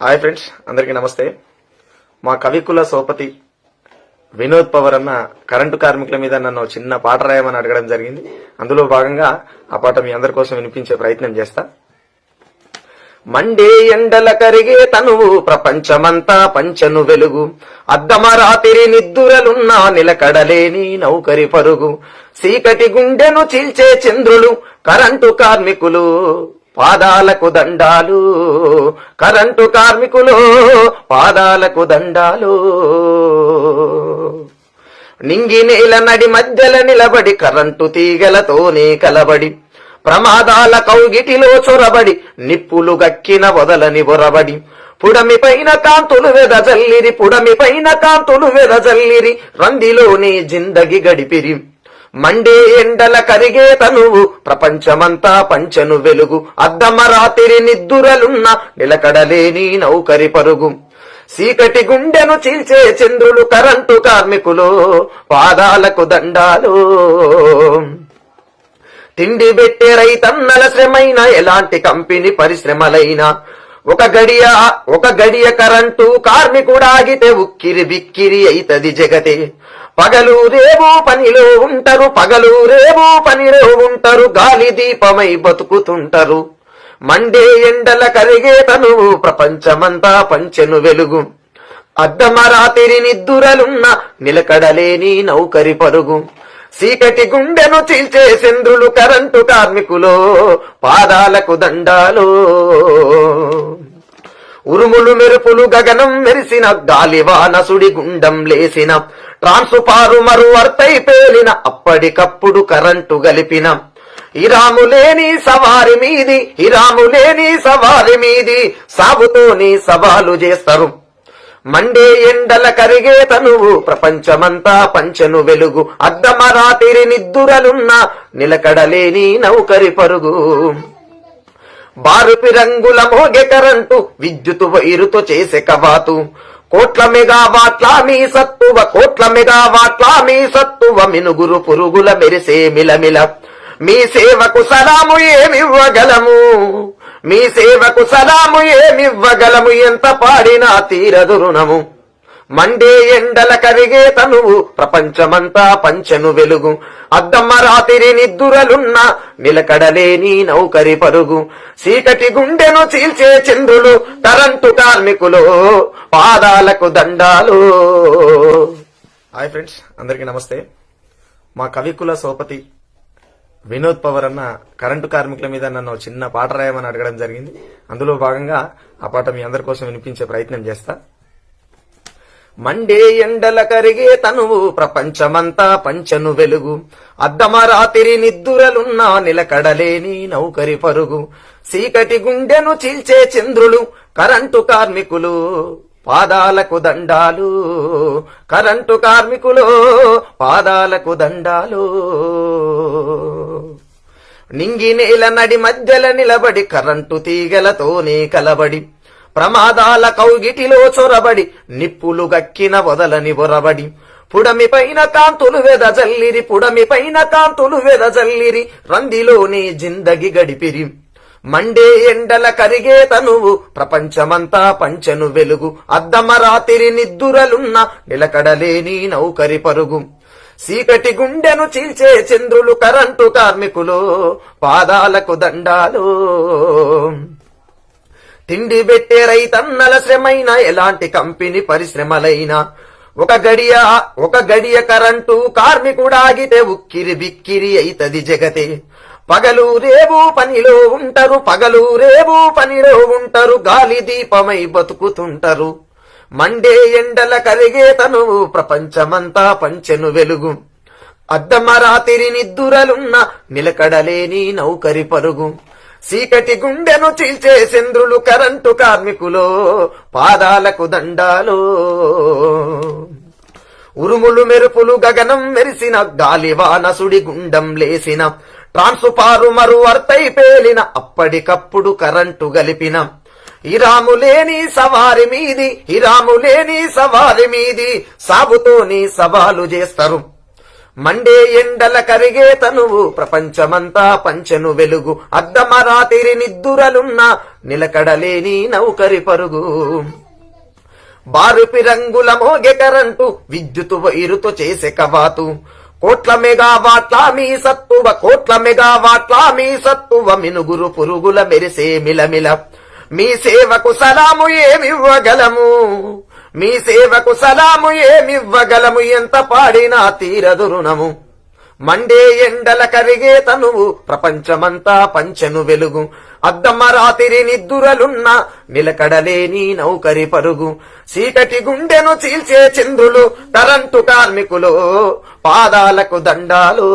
Hi friends అందరికీ నమస్తే. మా కవికుల సోపతి వినోద్ పవర్ అన్న కరెంటు కార్మికుల మీద నన్ను చిన్న పాట రాయమని అడగడం జరిగింది. అందులో భాగంగా ఆ పాట మీ అందరి కోసం వినిపించే ప్రయత్నం చేస్తా. మండే ఎండల కరిగే తనువు ప్రపంచమంతా పంచను వెలుగు. అద్దమరాత్రి నిద్దురలున్నా నిలకడలేని నౌకరి పరుగు. సీకటి గుండెను చీల్చే చంద్రులు కరెంటు కార్మికులు. పాదాలకు దండాలు కరెంటు కార్మికులు పాదాలకు దండాలు. నింగి నేల నడి మధ్యల నిలబడి కరెంటు తీగలతోనే కలబడి ప్రమాదాల కౌగిటిలో చొరబడి నిప్పులు గక్కిన వదలని బొరబడి పుడమి పైన కాంతులు వెదజల్లిరి పుడమి పైన కాంతులు వెదజల్లిరి రందిలోనే జిందగి గడిపిరి. మండే ఎండల కరిగే తనువు ప్రపంచమంతా పంచను వెలుగు. అద్దమరాతిరి నిద్దురలున్న నిలకడలేని నౌకరి పరుగు. సీకటి గుండెను చీల్చే చంద్రులు కరెంటు కార్మికులు పాదాలకు దండాలు. తిండి పెట్టే రైతన్నల శ్రమైన ఎలాంటి కంపెనీ పరిశ్రమలైనా. ఒక గడియ ఒక గడియ కరెంటు కార్మికుడాగితే ఉక్కిరి బిక్కిరి అయితది జగతే. పగలు రేవు పనిలో ఉంటారు పగలు రేవు పనిలో ఉంటారు గాలి దీపమై బతుకుతుంటారు. మండే ఎండల కరిగే తనువు ప్రపంచమంతా పంచెను వెలుగు. అద్దమరాతిరి నిద్దురలున్న నిలకడలేని నౌకరి పరుగు. సీకటి గుండెను చీల్చే చంద్రులు కరెంటు కార్మికులు పాదాలకు దండాలు. ఉరుములు మెరుపులు గగనం మెరిసిన గాలివాన సుడి గుండం లేసిన ట్రాన్సుపారు మరువర్తై పేలిన అప్పటికప్పుడు కరెంటు గలిపిన. ఇరాములేని సవారి మీది ఇరాములేని సవారి మీది సాగుతోని సవాలు చేస్తారు. మండే ఎండల కరిగే తనువు ప్రపంచమంతా పంచను వెలుగు. అద్దమరాతిరి నిద్దురలున్న నిలకడలేని నౌకరి పరుగు. బారుపి రంగుల మోగె కరెంటు విద్యుత్ వైరుతో చేసే కవాతు. కోట్ల మెగావాట్ల మీ సత్తువ కోట్ల మెగావాట్ల మీ సత్తువ మినుగురు పురుగుల మెరిసే మిలమిల. మీ సేవకు సలాము ఏమివ్వగలము? మీ సేవకు సలాము ఏమివ్వగలము? ఎంత పాడినా తీరదు రుణము. మండే ఎండల కరిగే తనువు ప్రపంచమంతా పంచను వెలుగు. అద్దమ్మ రాతిరి నిద్దురలున్న నిలకడలేని నౌకరి పరుగు. సీకటి గుండెను చీల్చే చంద్రులు కరెంటు కార్మికులు పాదాలకు దండాలు. హాయ్ ఫ్రెండ్స్ అందరికీ నమస్తే. మా కవికుల సోపతి వినోద్ పవర్ అన్న కరెంటు కార్మికుల మీద నన్ను చిన్న పాట రాయమని అడగడం జరిగింది. అందులో భాగంగా ఆ పాట మీ అందరి కోసం వినిపించే ప్రయత్నం చేస్తా. మండే ఎండల కరిగే తనువు ప్రపంచమంతా పంచను వెలుగు. అద్దమరాతిరి నిద్దురలున్నా నిలకడలేని నౌకరి పరుగు. సీకటి గుండెను చీల్చే చంద్రులు కరెంటు కార్మికులు పాదాలకు దండాలు. కరెంటు కార్మికులు పాదాలకు దండాలు. నింగి నేల నడి మధ్యల నిలబడి కరెంటు తీగలతోనే కలబడి. ప్రమాదాల కౌగిటిలో చొరబడి నిప్పులు గక్కిన వదలని ఒరబడి. పుడమి పైన కాంతులు వెదజల్లిరి పుడమి పైన కాంతులు వెదజల్లిరి రందిలోని జిందగి గడిపిరి. మండే ఎండల కరిగే తనువు ప్రపంచమంతా పంచను వెలుగు. అద్దమరాతిరి నిద్దురలున్న నిలకడలేని నౌకరి పరుగు. సీకటి గుండెను చీల్చే చంద్రులు కరెంటు కార్మికులు పాదాలకు దండాలు. తిండి పెట్టే రైతన్నల శ్రమైన ఎలాంటి కంపెనీ పరిశ్రమలైనా. ఒక గడియ ఒక గడియ కరెంటు కార్మికుడాగితే ఉక్కిరి బిక్కిరి అయితది జగతే. పగలు రేవు పనిలో ఉంటారు పగలు రేవు పనిలో ఉంటారు గాలి దీపమై బతుకుతుంటారు. మండే ఎండల కరిగే తనువు ప్రపంచమంతా పంచెను వెలుగు. అద్దమరాతిరి నిద్దురలున్న నిలకడలేని నౌకరి పరుగు. చీకటి గుండెను చీల్చే చంద్రులు కరెంటు కార్మికులు పాదాలకు దండాలు. ఉరుములు మెరుపులు గగనం మెరిసిన గాలివాన సుడి గుండం లేసిన ట్రాన్సుపారు మరువర్తై పేలిన అప్పటికప్పుడు కరెంటు గలిపిన. ఇరాము లేని సవారి మీది ఇరాము లేని సవారి మీది సాగుతోని సవాలు చేస్తారు. మండే ఎండల కరిగే తనువు ప్రపంచమంతా పంచెను వెలుగు. అద్దమరాతిరి నిద్దురలున్న నిలకడలేని నౌకరి పరుగు. బారుపి రంగుల మోగె కరెంటు విద్యుత్ వైరుతో చేసే కవాతు. కోట్ల మెగావాట్ల మీ సత్తువ కోట్ల మెగావాట్ల మీ సత్తువ మినుగురు పురుగుల మెరిసే మిలమిల. మీ సేవకు సలాము ఏమివ్వగలము? మీ సేవకు సలాము ఏమివ్వగలము? ఎంత పాడినా తీరదు రుణము మండే ఎండల కరిగే తనువు ప్రపంచమంతా పంచెను వెలుగు. అద్దమ్మ రాతిరి నిద్దురలున్న నిలకడలేని నౌకరి పరుగు. చీకటి గుండెను చీల్చే చంద్రులు తరంతు కార్మికులు పాదాలకు దండాలు.